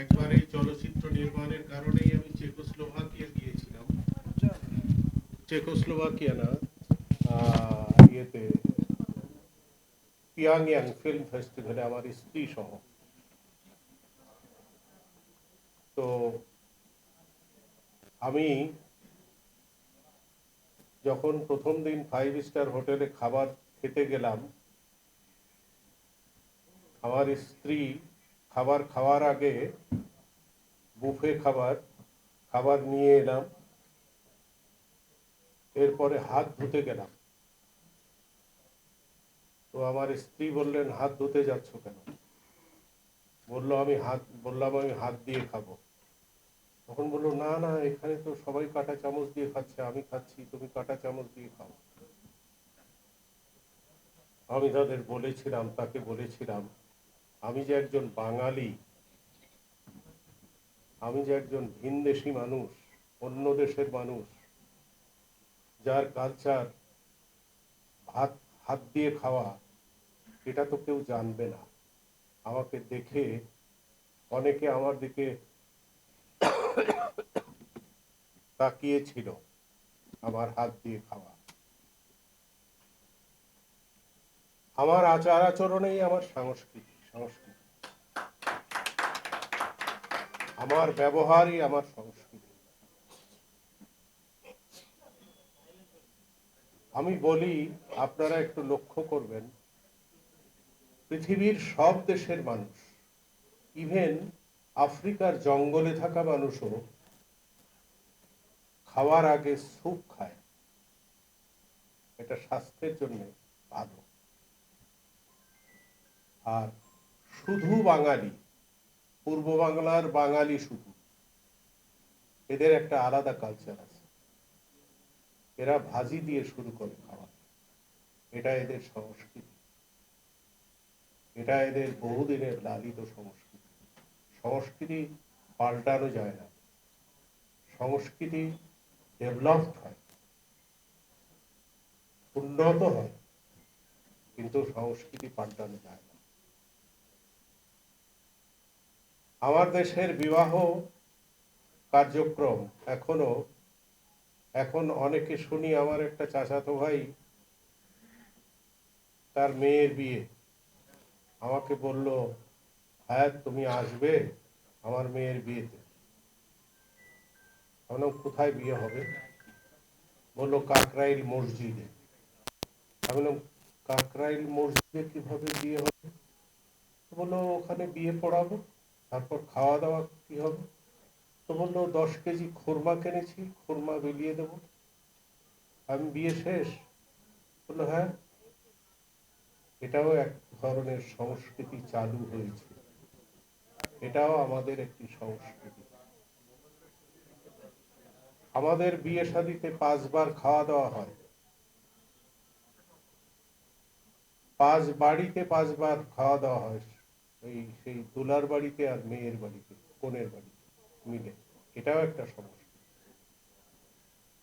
একবার চলচ্চিত্র নির্মাণের কারণেই আমি চেকোস্লোভাকিয়া গিয়েছিলাম। চেকোস্লোভাকিয়া না ইয়েতে, পিয়াংয়াং ফিল্ম ফেস্টিভ্যালে আমার স্ত্রী সহ। তো আমি যখন প্রথম দিন ফাইভ স্টার হোটেলে খাবার খেতে গেলাম, আমার স্ত্রী খাবার খাওয়ার আগে বুফে খাবার খাবার নিয়ে এলাম। এরপরে হাত ধুতে গেলাম। তো আমার স্ত্রী বললেন, হাত ধুতে যাচ্ছ কেন? বলল, আমি হাত, বললাম, আমি হাত দিয়ে খাব। তখন বলল, না না, এখানে তো সবাই কাঁটা চামচ দিয়ে খাচ্ছে, আমি খাচ্ছি, তুমি কাঁটা চামচ দিয়ে খাও। আমি তাদের বলেছিলাম, তাকে বলেছিলাম আমি যে একজন বাঙালি, আমি যে একজন ভিনদেশি মানুষ, অন্য দেশের মানুষ, যার কালচার হাত হাত দিয়ে খাওয়া, এটা তো কেউ জানবে না। আমাকে দেখে অনেকে আমার দিকে তাকিয়েছিল আমার হাত দিয়ে খাওয়া। আমার আচার আচরণেই আমার সংস্কৃতি। আমার ব্যবহারই আমার সংস্কৃতি। আমি বলি, আপনারা একটু লক্ষ্য করবেন, পৃথিবীর সব দেশের মানুষ ইভেন আফ্রিকার জঙ্গলে থাকা মানুষও খাওয়ার আগে স্যুপ খায়। এটা স্বাস্থ্যের জন্য ভালো আর শুধু বাঙালি, পূর্ব বাংলার বাঙালি শুধু। এদের একটা আলাদা কালচার আছে। এরা ভাজি দিয়ে শুরু করে খাওয়া। এটা এদের সংস্কৃতি। এটা এদের বহুদিনের লালিত সংস্কৃতি। সংস্কৃতি পাল্টানো যায় না। সংস্কৃতি ডেভেলপড হয়। উন্নত হয়। কিন্তু সংস্কৃতি পাল্টানো যায় না। আমার দেশের বিবাহ কার্যক্রম এখনও এখন অনেকে শুনি আমার একটা চাচাতো ভাই তার মেয়ের বিয়ে। আমাকে বলল হায়াত তুমি আসবে আমার মেয়ের বিয়েতে? বললাম, কোথায় বিয়ে হবে? বলল কাকরাইল মসজিদে। আমি বললাম কাকরাইল মসজিদে কীভাবে বিয়ে হবে? বলল ওখানে বিয়ে পড়াবো। তারপর খাওয়া দাওয়া কি হবে? তো বলল, দশ কেজি খুরমা কিনেছি, খুরমা বিলিয়ে দেবো। আমি বিয়ে শেষ। বলল হ্যাঁ। এটাও এক ধরনের সংস্কৃতি চালু হয়েছে। এটাও আমাদের একটি সংস্কৃতি। আমাদের বিয়ে শাদিতে পাঁচবার খাওয়া দাওয়া হয়। পাঁচ বাড়িতে পাঁচবার খাওয়া দাওয়া হয়। এই, সেই দুলার বাড়িতে আর মেয়ের বাড়িতে, কনের বাড়িতে মিলে। এটাও একটা সংস্কৃতি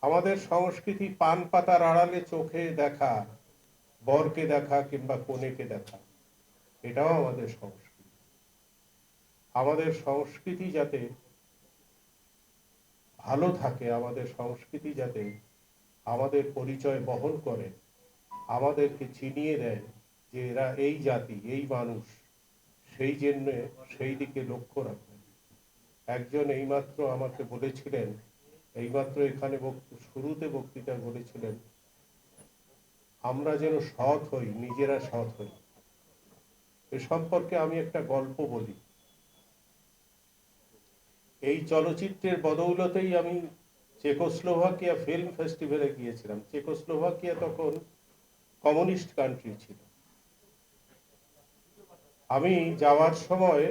আমাদের সংস্কৃতি পান পাতার আড়ালে চোখে দেখা, বরকে দেখা কিংবা কনেকে দেখা, এটাও আমাদের সংস্কৃতি। আমাদের সংস্কৃতি যাতে ভালো থাকে, আমাদের সংস্কৃতি যাতে আমাদের পরিচয় বহন করে, আমাদেরকে চিনিয়ে দেয় যে এরা এই জাতি, এই মানুষ সেই জন্য সেই দিকে লক্ষ্য রাখবেন। একজন এইমাত্র আমাকে বলেছিলেন, এইমাত্র এখানে শুরুতে বক্তৃতা বলেছিলেন আমরা যেন সৎ হই, নিজেরা সৎ হই। এ সম্পর্কে আমি একটা গল্প বলি। এই চলচ্চিত্রের বদৌলতেই আমি চেকোস্লোভাকিয়া ফিল্ম ফেস্টিভ্যালে গিয়েছিলাম। চেকোস্লোভাকিয়া তখন কমিউনিস্ট কান্ট্রি ছিল। আমি যাওয়ার সময়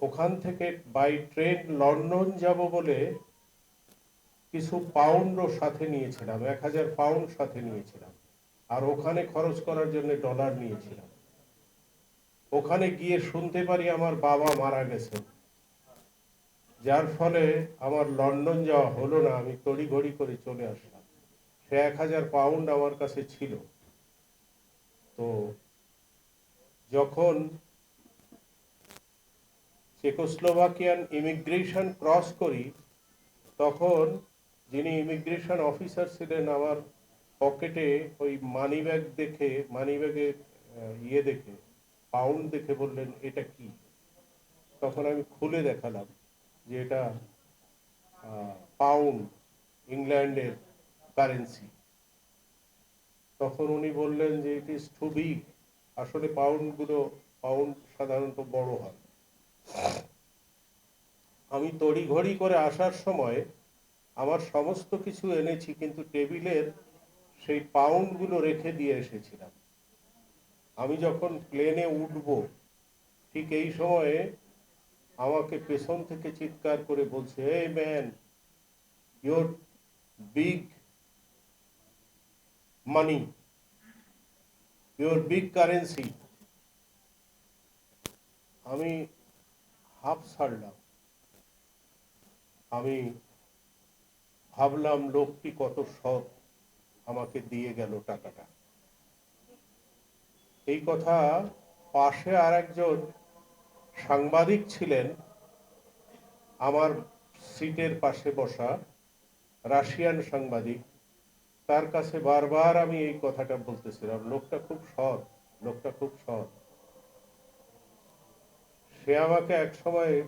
ওখান থেকে বাই ট্রেন লন্ডন যাব বলে কিছু পাউন্ডও সাথে নিয়েছিলাম, এক হাজার পাউন্ড সাথে নিয়েছিলাম। আর ওখানে খরচ করার জন্য ডলার নিয়েছিলাম। ওখানে গিয়ে শুনতে পারি আমার বাবা মারা গেছেন। যার ফলে আমার লন্ডন যাওয়া হলো না, আমি তড়িঘড়ি করে চলে আসলাম। সে এক হাজার পাউন্ড আমার কাছে ছিল। তো যখন চেকোস্লোভাকিয়ান ইমিগ্রেশন ক্রস করি, তখন যিনি ইমিগ্রেশন অফিসার ছিলেন, আমার পকেটে ওই মানি ব্যাগ দেখে, মানি ব্যাগের ইয়ে দেখে, পাউন্ড দেখে বললেন, এটা কি? তখন আমি খুলে দেখালাম যে এটা পাউন্ড ইংল্যান্ডের কারেন্সি। তখন উনি বললেন যে, ইট ইজ টু বিগ। আসলে পাউন্ডগুলো পাউন্ড সাধারণত বড় হয়। আমি তড়িঘড়ি করে আসার সময় আমার সমস্ত কিছু এনেছি, কিন্তু টেবিলের সেই পাউন্ডগুলো রেখে দিয়ে এসেছিলাম। আমি যখন প্লেনে উঠব, ঠিক এই সময়ে আমাকে পেছন থেকে চিৎকার করে বলছে, এই man your big money your big currency আমি হাফ ছাড়লাম। আমি ভাবলাম, লোকটি কত সৎ, আমাকে দিয়ে গেল টাকাটা। এই কথা পাশে আর একজন সাংবাদিক ছিলেন, আমার সিটের পাশে বসা রাশিয়ান সাংবাদিক। তার কাছে বারবার আমি এই কথাটা বলতেছিলাম, লোকটা খুব সৎ, লোকটা খুব সৎ। সে আমাকে এক সময়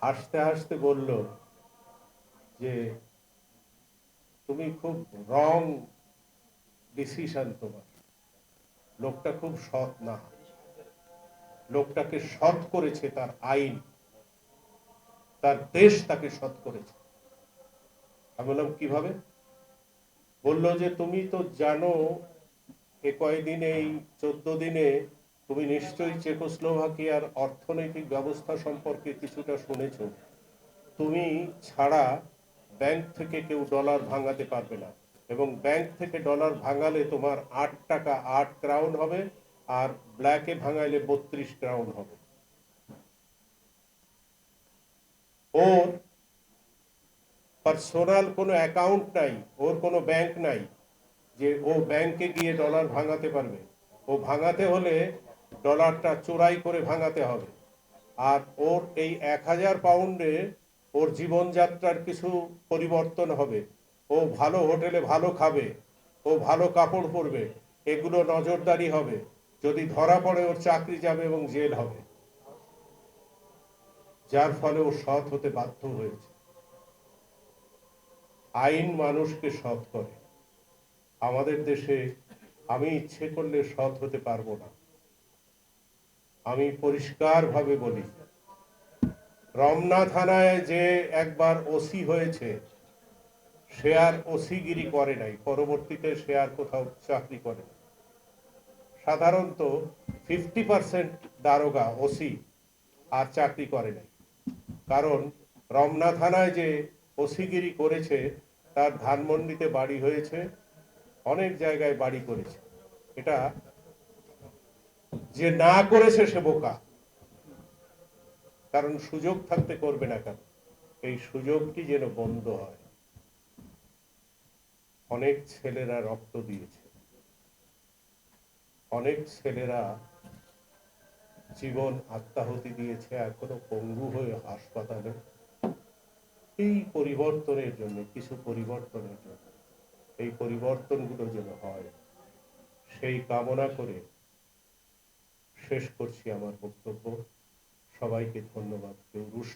হাসতে হাসতে বলল যে, তুমি খুব রং ডিসিশন তোমার। লোকটা খুব সৎ না। লোকটাকে সৎ করেছে তার আইন। তার দেশ তাকে সৎ করেছে। আমি বললাম, কীভাবে? বলল যে, তুমি তো জানো এ কয়দিন, এই চোদ্দ দিনে তুমি নিশ্চয়ই চেকোস্লোভাকিয়ার অর্থনৈতিক ব্যবস্থা সম্পর্কে কিছুটা শুনেছ। তুমি ছাড়া ব্যাংক থেকে কেউ ডলার ভাঙাতে পারবে না এবং ব্যাংক থেকে ডলার ভাঙালে তোমার আট টাকা আট ক্রাউন হবে আর ব্ল্যাকে ভাঙাইলে বত্রিশ ক্রাউন হবে। ওর পার্সোনাল কোনো অ্যাকাউন্ট নাই, ওর কোনো ব্যাংক নাই, যে ও ব্যাংকে গিয়ে ডলার ভাঙাতে পারবে। ও ভাঙাতে হলে ডলারটা চোরাই করে ভাঙাতে হবে। আর ওর এই এক হাজার পাউন্ডে ওর জীবনযাত্রার কিছু পরিবর্তন হবে। ও ভালো হোটেলে ভালো খাবে, ও ভালো কাপড় পরবে, এগুলো নজরদারি হবে। যদি ধরা পড়ে, ওর চাকরি যাবে এবং জেল হবে। যার ফলে ও সৎ হতে বাধ্য হয়েছে। আইন মানুষকে সৎ করে। আমাদের দেশে আমি ইচ্ছে করলে সৎ হতে পারব না। আমি পরিষ্কারভাবে বলি, রমনা থানায় যে একবার ওসি হয়েছে, সে আর ওসিগিরি করে নাই। পরবর্তীতে সে আর কোথাও চাকরি করে সাধারণত ফিফটি পার্সেন্ট দারোগা ওসি আর চাকরি করে নাই। কারণ রমনা থানায় যে ওসিগিরি করেছে তার ধানমন্ডিতে বাড়ি হয়েছে, অনেক জায়গায় বাড়ি করেছে। এটা যে না করেছে সে বোকা। কারণ সুযোগ থাকতে করবে না কেন? এই সুযোগটি যেন বন্ধ হয়। অনেক ছেলেরা রক্ত দিয়েছে। অনেক ছেলেরা জীবন আত্মাহতি দিয়েছে, এখনও পঙ্গু হয়ে হাসপাতালে। এই পরিবর্তনের জন্য, কিছু পরিবর্তনের জন্য, এই পরিবর্তনগুলো যেন হয়, সেই কামনা করে শেষ করছি আমার বক্তব্য। সবাইকে ধন্যবাদ। কেউ